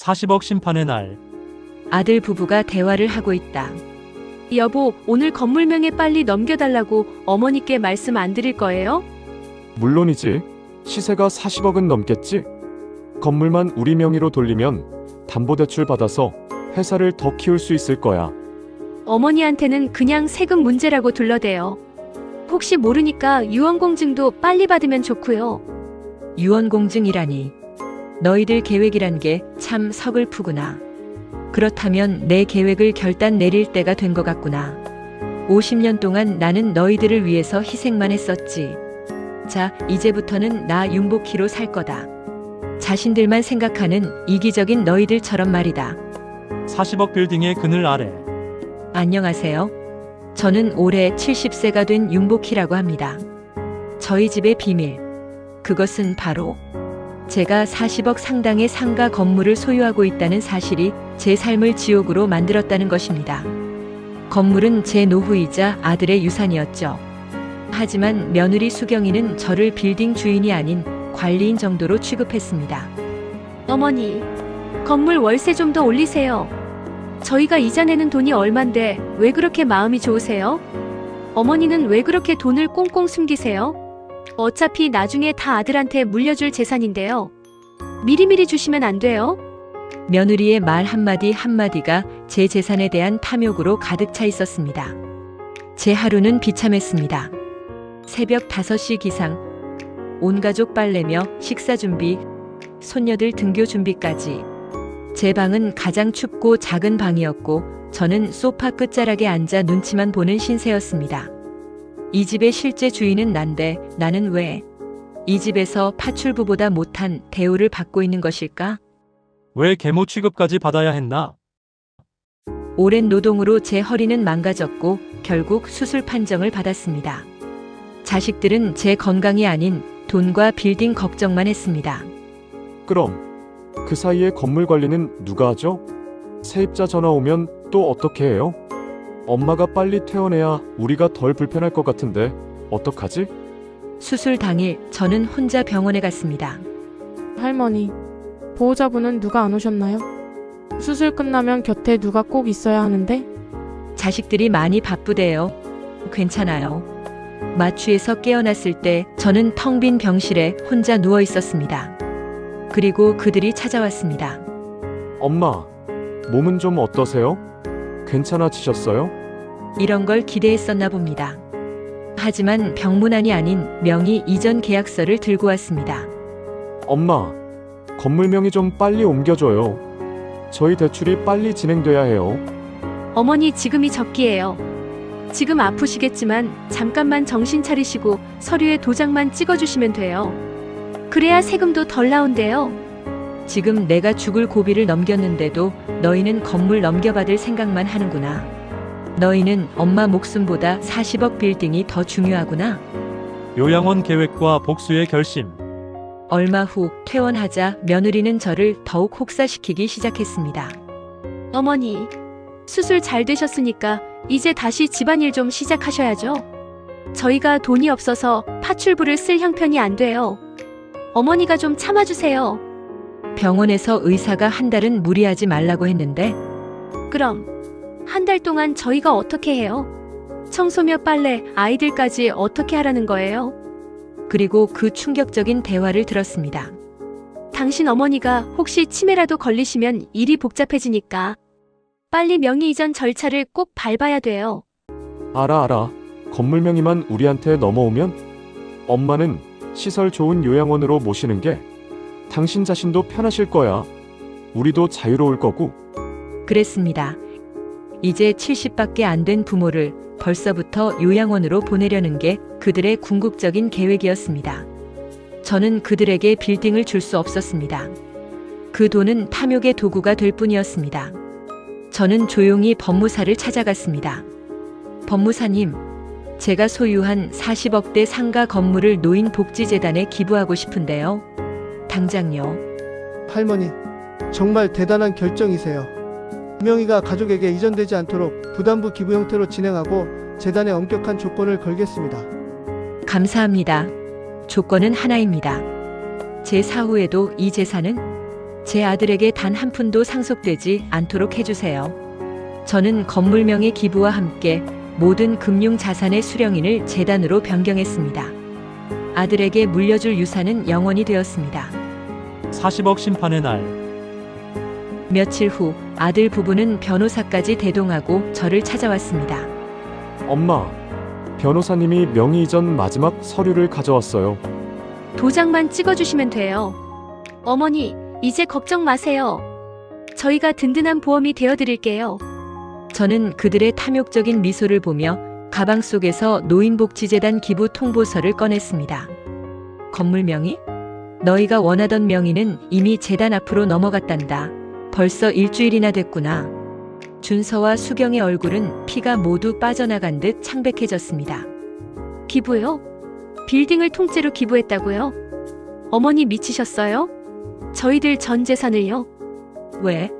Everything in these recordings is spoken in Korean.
40억 심판의 날. 아들 부부가 대화를 하고 있다. 여보, 오늘 건물명에 빨리 넘겨달라고 어머니께 말씀 안 드릴 거예요? 물론이지. 시세가 40억은 넘겠지. 건물만 우리 명의로 돌리면 담보대출 받아서 회사를 더 키울 수 있을 거야. 어머니한테는 그냥 세금 문제라고 둘러대요. 혹시 모르니까 유언공증도 빨리 받으면 좋고요. 유언공증이라니. 너희들 계획이란 게 참 서글프구나. 그렇다면 내 계획을 결단 내릴 때가 된 것 같구나. 50년 동안 나는 너희들을 위해서 희생만 했었지. 자, 이제부터는 나 윤복희로 살 거다. 자신들만 생각하는 이기적인 너희들처럼 말이다. 40억 빌딩의 그늘 아래. 안녕하세요. 저는 올해 70세가 된 윤복희라고 합니다. 저희 집의 비밀. 그것은 바로 제가 40억 상당의 상가 건물을 소유하고 있다는 사실이 제 삶을 지옥으로 만들었다는 것입니다. 건물은 제 노후이자 아들의 유산이었죠. 하지만 며느리 수경이는 저를 빌딩 주인이 아닌 관리인 정도로 취급했습니다. 어머니, 건물 월세 좀 더 올리세요. 저희가 이자 내는 돈이 얼만데 왜 그렇게 마음이 좋으세요? 어머니는 왜 그렇게 돈을 꽁꽁 숨기세요? 어차피 나중에 다 아들한테 물려줄 재산인데요. 미리미리 주시면 안 돼요? 며느리의 말 한마디 한마디가 제 재산에 대한 탐욕으로 가득 차 있었습니다. 제 하루는 비참했습니다. 새벽 5시 기상, 온 가족 빨래며 식사 준비, 손녀들 등교 준비까지. 제 방은 가장 춥고 작은 방이었고, 저는 소파 끝자락에 앉아 눈치만 보는 신세였습니다. 이 집의 실제 주인은 난데 나는 왜 이 집에서 파출부보다 못한 대우를 받고 있는 것일까? 왜 계모 취급까지 받아야 했나? 오랜 노동으로 제 허리는 망가졌고 결국 수술 판정을 받았습니다. 자식들은 제 건강이 아닌 돈과 빌딩 걱정만 했습니다. 그럼 그 사이에 건물 관리는 누가 하죠? 세입자 전화 오면 또 어떻게 해요? 엄마가 빨리 퇴원해야 우리가 덜 불편할 것 같은데 어떡하지? 수술 당일 저는 혼자 병원에 갔습니다. 할머니, 보호자분은 누가 안 오셨나요? 수술 끝나면 곁에 누가 꼭 있어야 하는데? 자식들이 많이 바쁘대요. 괜찮아요. 마취에서 깨어났을 때 저는 텅 빈 병실에 혼자 누워 있었습니다. 그리고 그들이 찾아왔습니다. 엄마, 몸은 좀 어떠세요? 괜찮아지셨어요? 이런 걸 기대했었나 봅니다. 하지만 병문안이 아닌 명의 이전 계약서를 들고 왔습니다. 엄마, 건물명이 좀 빨리 옮겨줘요. 저희 대출이 빨리 진행돼야 해요. 어머니 지금이 적기예요. 지금 아프시겠지만 잠깐만 정신 차리시고 서류에 도장만 찍어주시면 돼요. 그래야 세금도 덜 나온대요. 지금 내가 죽을 고비를 넘겼는데도 너희는 건물 넘겨받을 생각만 하는구나. 너희는 엄마 목숨보다 40억 빌딩이 더 중요하구나. 요양원 계획과 복수의 결심. 얼마 후 퇴원하자 며느리는 저를 더욱 혹사시키기 시작했습니다. 어머니, 수술 잘 되셨으니까 이제 다시 집안일 좀 시작하셔야죠. 저희가 돈이 없어서 파출부를 쓸 형편이 안 돼요. 어머니가 좀 참아주세요. 병원에서 의사가 한 달은 무리하지 말라고 했는데 그럼 한 달 동안 저희가 어떻게 해요? 청소며 빨래, 아이들까지 어떻게 하라는 거예요? 그리고 그 충격적인 대화를 들었습니다. 당신 어머니가 혹시 치매라도 걸리시면 일이 복잡해지니까 빨리 명의 이전 절차를 꼭 밟아야 돼요. 알아, 알아. 건물 명의만 우리한테 넘어오면 엄마는 시설 좋은 요양원으로 모시는 게 당신 자신도 편하실 거야. 우리도 자유로울 거고. 그랬습니다. 이제 70밖에 안 된 부모를 벌써부터 요양원으로 보내려는 게 그들의 궁극적인 계획이었습니다. 저는 그들에게 빌딩을 줄 수 없었습니다. 그 돈은 탐욕의 도구가 될 뿐이었습니다. 저는 조용히 법무사를 찾아갔습니다. 법무사님, 제가 소유한 40억대 상가 건물을 노인복지재단에 기부하고 싶은데요. 당장요. 할머니, 정말 대단한 결정이세요. 명의가 가족에게 이전되지 않도록 부담부 기부 형태로 진행하고 재단에 엄격한 조건을 걸겠습니다. 감사합니다. 조건은 하나입니다. 제 사후에도 이 재산은 제 아들에게 단 한 푼도 상속되지 않도록 해주세요. 저는 건물명의 기부와 함께 모든 금융 자산의 수령인을 재단으로 변경했습니다. 아들에게 물려줄 유산은 영원히 되었습니다. 40억 심판의 날. 며칠 후 아들 부부는 변호사까지 대동하고 저를 찾아왔습니다. 엄마, 변호사님이 명의 이전 마지막 서류를 가져왔어요. 도장만 찍어주시면 돼요. 어머니, 이제 걱정 마세요. 저희가 든든한 보험이 되어드릴게요. 저는 그들의 탐욕적인 미소를 보며 가방 속에서 노인복지재단 기부 통보서를 꺼냈습니다. 건물 명의? 너희가 원하던 명의는 이미 재단 앞으로 넘어갔단다. 벌써 일주일이나 됐구나. 준서와 수경의 얼굴은 피가 모두 빠져나간 듯 창백해졌습니다. 기부요? 빌딩을 통째로 기부했다고요? 어머니 미치셨어요? 저희들 전 재산을요? 왜?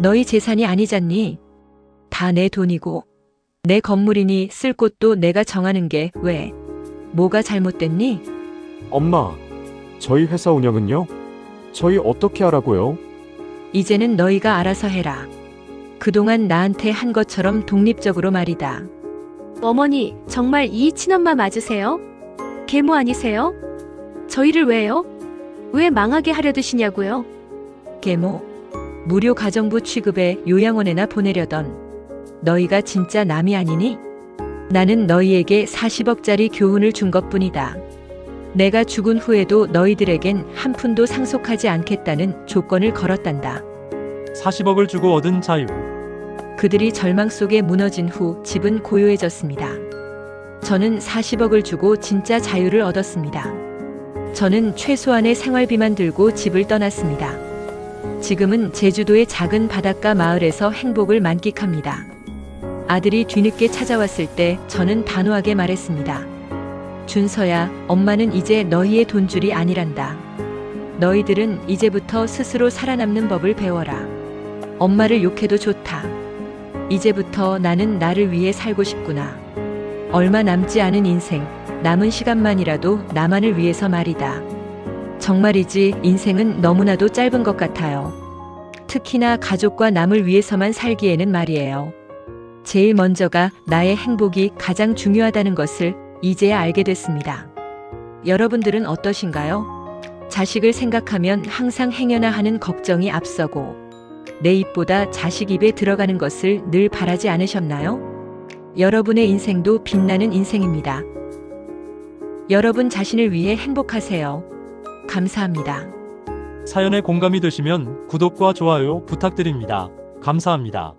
너희 재산이 아니잖니? 다 내 돈이고 내 건물이니 쓸 곳도 내가 정하는 게 왜? 뭐가 잘못됐니? 엄마, 저희 회사 운영은요? 저희 어떻게 하라고요? 이제는 너희가 알아서 해라. 그동안 나한테 한 것처럼 독립적으로 말이다. 어머니, 정말 이 친엄마 맞으세요? 계모 아니세요? 저희를 왜요? 왜 망하게 하려 드시냐고요? 계모. 무료 가정부 취급에 요양원에나 보내려던 너희가 진짜 남이 아니니? 나는 너희에게 40억짜리 교훈을 준 것뿐이다. 내가 죽은 후에도 너희들에겐 한 푼도 상속하지 않겠다는 조건을 걸었단다. 40억을 주고 얻은 자유. 그들이 절망 속에 무너진 후 집은 고요해졌습니다. 저는 40억을 주고 진짜 자유를 얻었습니다. 저는 최소한의 생활비만 들고 집을 떠났습니다. 지금은 제주도의 작은 바닷가 마을에서 행복을 만끽합니다. 아들이 뒤늦게 찾아왔을 때 저는 단호하게 말했습니다. 준서야, 엄마는 이제 너희의 돈줄이 아니란다. 너희들은 이제부터 스스로 살아남는 법을 배워라. 엄마를 욕해도 좋다. 이제부터 나는 나를 위해 살고 싶구나. 얼마 남지 않은 인생, 남은 시간만이라도 나만을 위해서 말이다. 정말이지 인생은 너무나도 짧은 것 같아요. 특히나 가족과 남을 위해서만 살기에는 말이에요. 제일 먼저가 나의 행복이 가장 중요하다는 것을 이제야 알게 됐습니다. 여러분들은 어떠신가요? 자식을 생각하면 항상 행여나 하는 걱정이 앞서고 내 입보다 자식 입에 들어가는 것을 늘 바라지 않으셨나요? 여러분의 인생도 빛나는 인생입니다. 여러분 자신을 위해 행복하세요. 감사합니다. 사연에 공감이 되시면 구독과 좋아요 부탁드립니다. 감사합니다.